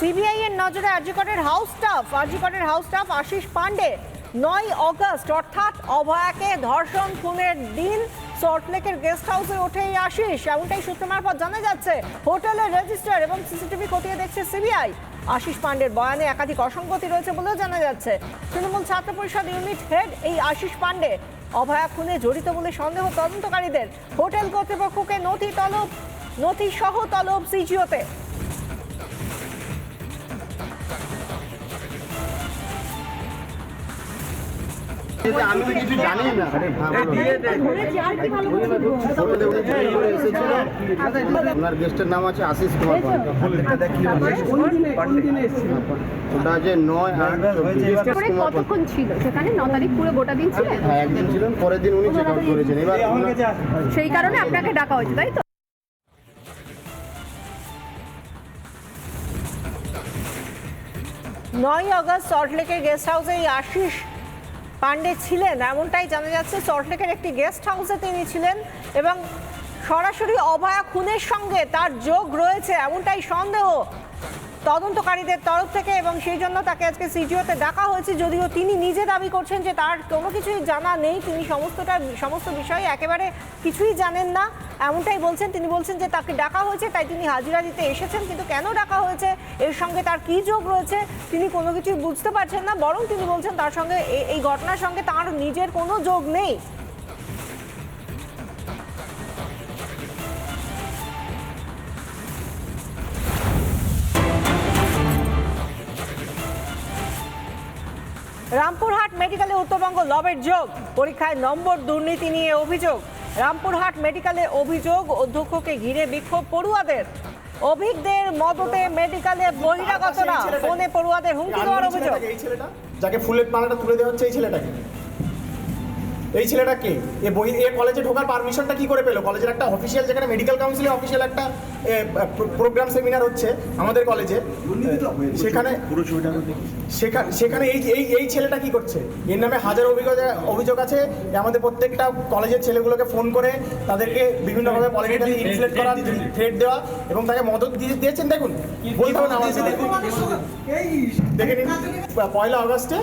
CBI এর নজরে আরজিকরের হাউস স্টাফ আরজিকরের হাউস স্টাফ আশিস পান্ডে নয় অগস্ট, অর্থাৎ অভয়াকে ধর্ষণ, খুনের দিন সল্টলেকের গেস্ট হাউসে ওঠে এই আশিস। এমনটাই সূত্র মারফত জানা যাচ্ছে, হোটেলের রেজিস্টার এবং সিসিটিভি খতিয়ে দেখছে সিবিআই। আশিস পান্ডের বয়ানে একাধিক অসঙ্গতি রয়েছে বলেও জানা যাচ্ছে। তৃণমূল ছাত্র পরিষদ ইউনিট হেড এই আশিস পান্ডে অভয়া খুনে জড়িত বলে সন্দেহ তদন্তকারীদের। হোটেল কর্তৃপক্ষকে নথি তলব নথি সহ তলব সিজিওতে আমি তো কিছু জানি না ওনার গেস্টের নাম আছে আশিস কুমার ওটা আছে নয়। কতক্ষণ ছিল? সেখানে ন তারিখ পুরো গোটা দিন ছিলেন? হ্যাঁ একদিন ছিলেন পরের দিন উনি চেক আউট করেছেন। এবার সেই কারণে আপনাকে ডাকা হয়েছে তাই তো? নয় আগস্ট সল্টলেকের গেস্ট হাউসে এই আশিস পান্ডে ছিলেন, এমনটাই জানা যাচ্ছে। সল্টলেকের একটি গেস্ট হাউসে তিনি ছিলেন এবং সরাসরি অভয়া খুনের সঙ্গে তার যোগ রয়েছে, এমনটাই সন্দেহ তদন্তকারীদের তরফ থেকে এবং সেই জন্য তাকে আজকে সিজিওতে ডাকা হয়েছে, যদিও তিনি নিজে দাবি করছেন যে তার কোনো কিছুই জানা নেই। তিনি সমস্তটা, সমস্ত বিষয়ে একেবারে কিছুই জানেন না। এমনটাই বলছেন, তিনি বলছেন যে তাকে ডাকা হয়েছে, তাই তিনি হাজিরা দিতে এসেছেন, কিন্তু কেন ডাকা হয়েছে, এর সঙ্গে তার কী যোগ রয়েছে, তিনি কোনো কিছুই বুঝতে পারছেন না, বরং তিনি বলছেন তার সঙ্গে এই ঘটনার সঙ্গে তার নিজের কোনো যোগ নেই। রামপুরহাট মেডিকেলে উত্তরবঙ্গ লবের যোগ। পরীক্ষায় নম্বর দুর্নীতি নিয়ে অভিযোগ। রামপুরহাট মেডিকেলে অভিযোগ অধ্যক্ষকে ঘিরে বিক্ষোভ পড়ুয়াদের। অভিজ্ঞদের মদতে মেডিকেলে বহিরাগতরা। ফোনে পড়ুয়াদের হুমকি দেওয়ার অভিযোগ। যাকে ফুলের পানাটা তুলে দেওয়া হচ্ছে এই ছেলেটাকে? এই ছেলেটা কে? এ বই এ কলেজে ঢোকার পারমিশনটা কি করে পেল? কলেজের একটা অফিসিয়াল যেখানে মেডিকেল কাউন্সিলে অফিসিয়াল একটা প্রোগ্রাম সেমিনার হচ্ছে আমাদের কলেজে সেখানে সেখানে সেখানে এই এই এই ছেলেটা কি করছে? এর নামে হাজার অভিযোগ অভিযোগ আছে। আমাদের প্রত্যেকটা কলেজের ছেলেগুলোকে ফোন করে তাদেরকে বিভিন্নভাবে পলিটিক্যালি ইনফ্লেট করা থ্রেট দেওয়া এবং তাকে মদত দিয়ে দিয়েছেন। দেখুন বলতে হবে না আমার দেখে নিন। পয়লা আগস্টে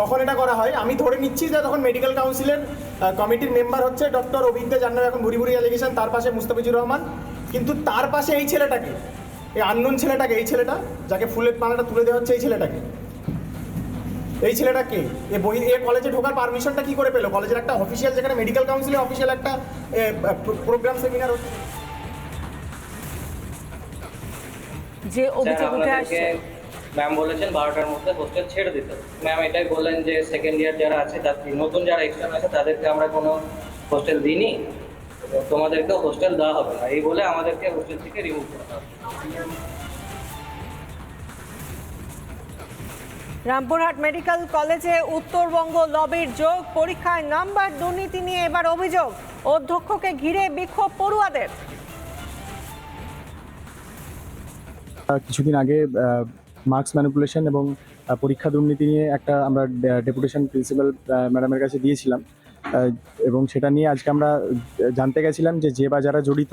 তখন এটা করা হয়। আমি ধরে নিচ্ছি যে তখন মেডিকেল কাউন্সিলের কমিটির মেম্বার হচ্ছে ডক্টর অভিজ্ঞ যার নামে এখন ভুরি ভুরি অ্যালিগেশন তার পাশে মুস্তাফিজুর রহমান। কিন্তু তার পাশে এই ছেলেটাকে এই আননোন ছেলেটাকে এই ছেলেটা যাকে ফুলের মালাটা তুলে দেওয়া হচ্ছে এই ছেলেটাকে। এই ছেলেটাকে এ বই এ কলেজে ঢোকার পারমিশনটা কি করে পেল? কলেজের একটা অফিসিয়াল যেখানে মেডিকেল কাউন্সিলে অফিসিয়াল একটা প্রোগ্রাম সেমিনার হচ্ছে। যে অভিযোগ উঠে আসছে। ম্যাম বলেছেন বারোটার মধ্যে হোস্টেল ছেড়ে দিতে ম্যাম এটাই বললেন যে সেকেন্ড ইয়ার যারা আছে তাদের নতুন যারা এক্সটার্ন আছে তাদেরকে আমরা কোনো হোস্টেল দিইনি। তোমাদেরকেও হোস্টেল দেওয়া হবে না। এই বলে আমাদেরকে হোস্টেল থেকে রিমুভ করা হবে। রামপুরহাট মেডিকেল কলেজে উত্তরবঙ্গ লবির যোগ পরীক্ষায় নাম্বার দুর্নীতি নিয়ে এবার অভিযোগ। অধ্যক্ষকে ঘিরে বিক্ষোভ পড়ুয়াদের। কিছুদিন আগে মার্কস ম্যানিপুলেশন এবং পরীক্ষা দুর্নীতি নিয়ে একটা আমরা ডেপুটেশন প্রিন্সিপাল ম্যাডামের কাছে দিয়েছিলাম। এবং সেটা নিয়ে আজকে আমরা জানতে গেছিলাম যে যে বা যারা জড়িত,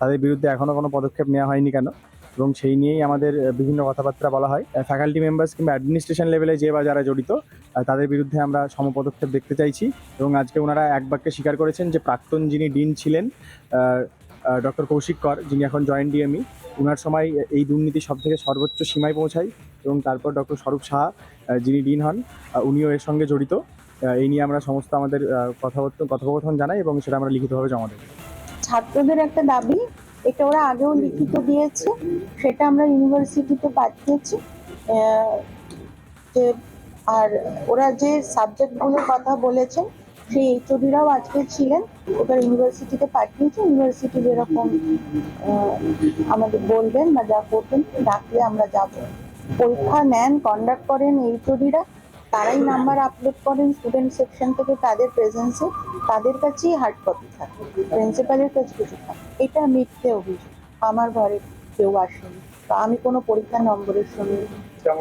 তাদের বিরুদ্ধে এখনও কোনো পদক্ষেপ নেওয়া হয়নি কেন? এবং সেই নিয়েই আমাদের বিভিন্ন কথাবার্তা বলা হয়। ফ্যাকাল্টি মেম্বার্স কিংবা অ্যাডমিনিস্ট্রেশন লেভেলে যে বা যারা জড়িত তাদের বিরুদ্ধে আমরা সমপদক্ষেপ দেখতে চাইছি এবং আজকে ওনারা এক বাক্যে স্বীকার করেছেন যে প্রাক্তন যিনি ডিন ছিলেন ডক্টর কৌশিক কর, যিনি এখন জয়েন্ট ডিএমই ওনার সময় এই দুর্নীতি সব থেকে সর্বোচ্চ সীমায় পৌঁছায় এবং তারপর ডক্টর স্বরূপ সাহা যিনি ডিন হন উনিও এর সঙ্গে জড়িত। এই নিয়ে আমরা সমস্ত আমাদের কথাবার্তা, কথোপকথন জানাই এবং সেটা আমরা লিখিতভাবে জমা দেবো। ছাত্রদের একটা দাবি, এটা ওরা আগেও লিখিত দিয়েছে, সেটা আমরা ইউনিভার্সিটিতে পাঠিয়েছি আর ওরা যে সাবজেক্টগুলোর কথা বলেছেন সেই এইচওডিরাও আজকে ছিলেন ওটা ইউনিভার্সিটিতে পাঠিয়েছি। ইউনিভার্সিটি যেরকম আমাদের বলবেন বা যা করবেন ডাকলে আমরা যাব। পরীক্ষা নেন কন্ডাক্ট করেন এইচওডিরা তারাই নাম্বার আপলোড করেন স্টুডেন্ট সেকশন থেকে তাদের প্রেজেন্সে তাদের কাছেই হার্ড কপি থাকে। প্রিন্সিপালের কাছে কিছু থাকে। এটা মিথ্যে অভিযোগ। আমার ঘরে কেউ আসেনি। তো আমি কোনো পরীক্ষা নম্বরের শুনি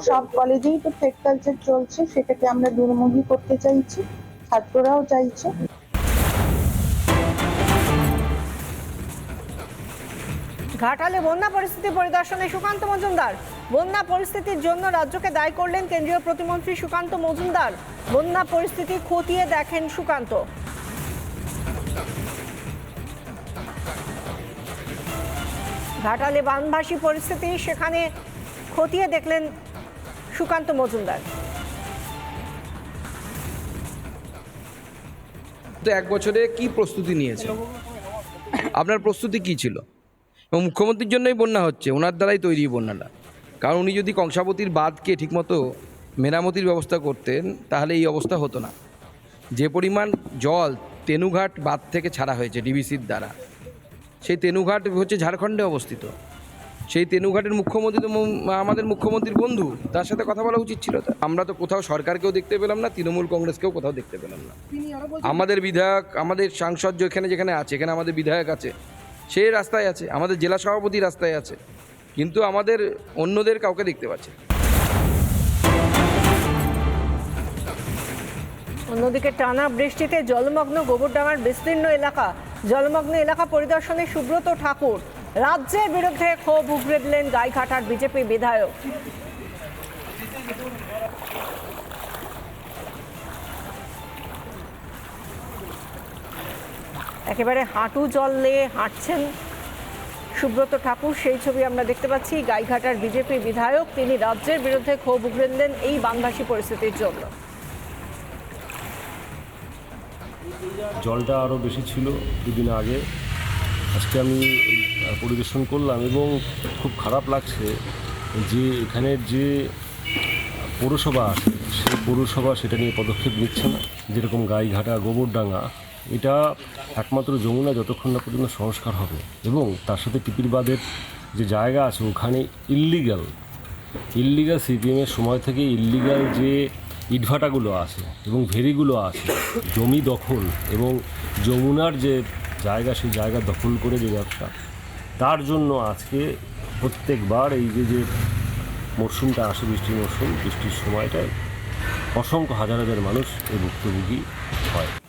সব কলেজেই তো ফেক কালচার চলছে। সেটাকে আমরা দুর্মুখী করতে চাইছি। ছাত্ররাও চাইছে। ঘাটালে বন্যা পরিস্থিতি পরিদর্শনে সুকান্ত মজুমদার। বন্যা পরিস্থিতির জন্য রাজ্যকে দায়ী করলেন কেন্দ্রীয় প্রতিমন্ত্রী সুকান্ত মজুমদার। বন্যা পরিস্থিতি খতিয়ে দেখেন সুকান্ত। ঘাটালে বানভাসী পরিস্থিতি সেখানে খতিয়ে দেখলেন সুকান্ত মজুমদার। তো এক বছরে কি প্রস্তুতি নিয়েছে? আপনার প্রস্তুতি কি ছিল? এবং মুখ্যমন্ত্রীর জন্যই বন্যা হচ্ছে, ওনার দ্বারাই তৈরি বন্যাটা। কারণ উনি যদি কংসাবতীর বাঁধকে ঠিকমতো মেরামতির ব্যবস্থা করতেন, তাহলে এই অবস্থা হতো না। যে পরিমাণ জল তেনুঘাট বাঁধ থেকে ছাড়া হয়েছে, ডিবিসির দ্বারা, সেই তেনুঘাট হচ্ছে ঝাড়খণ্ডে অবস্থিত। সেই তেনুঘাটের মুখ্যমন্ত্রী তো আমাদের মুখ্যমন্ত্রীর বন্ধু তার সাথে কথা বলা উচিত ছিল। তো আমরা তো কোথাও সরকারকেও দেখতে পেলাম না তৃণমূল কংগ্রেসকেও কোথাও দেখতে পেলাম না। আমাদের বিধায়ক আমাদের সাংসদ যেখানে যেখানে আছে এখানে আমাদের বিধায়ক আছে সে রাস্তায় আছে আমাদের জেলা সভাপতি রাস্তায় আছে কিন্তু আমাদের অন্যদের কাউকে দেখতে পাচ্ছে অন্যদিকে টানা বৃষ্টিতে জলমগ্ন গোবরডাঙ্গার বিস্তীর্ণ এলাকা জলমগ্ন এলাকা পরিদর্শনে সুব্রত ঠাকুর। রাজ্যের বিরুদ্ধে ক্ষোভ উগরে দিলেন গাইঘাটার বিজেপি বিধায়ক। একেবারে হাঁটু জলে হাঁটছেন সুব্রত ঠাকুর, সেই ছবি আমরা দেখতে পাচ্ছি। গাইঘাটার বিজেপি বিধায়ক, তিনি রাজ্যের বিরুদ্ধে ক্ষোভ উগরে দিলেন এই বানভাসী পরিস্থিতির জন্য। জলটা আরও বেশি ছিল দুদিন আগে। আজকে আমি পরিদর্শন করলাম এবং খুব খারাপ লাগছে যে এখানের যে পৌরসভা আছে, সেই পৌরসভা সেটা নিয়ে পদক্ষেপ নিচ্ছে না। যেরকম গাইঘাটা, গোবরডাঙ্গা, এটা একমাত্র যমুনা যতক্ষণ না পর্যন্ত সংস্কার হবে এবং তার সাথে টিপির বাঁধের যে জায়গা আছে, ওখানে ইল্লিগাল ইল্লিগাল সিপিএমের সময় থেকে ইল্লিগাল যে ইটভাটাগুলো আছে এবং ভেরিগুলো আছে, জমি দখল এবং যমুনার যে জায়গা, সেই জায়গা দখল করে যে ব্যবসা তার জন্য আজকে প্রত্যেকবার এই যে যে মরশুমটা আসে বৃষ্টির মরশুম, বৃষ্টির সময়টায় অসংখ্য হাজার হাজার মানুষ এই ভুক্তভোগী হয়।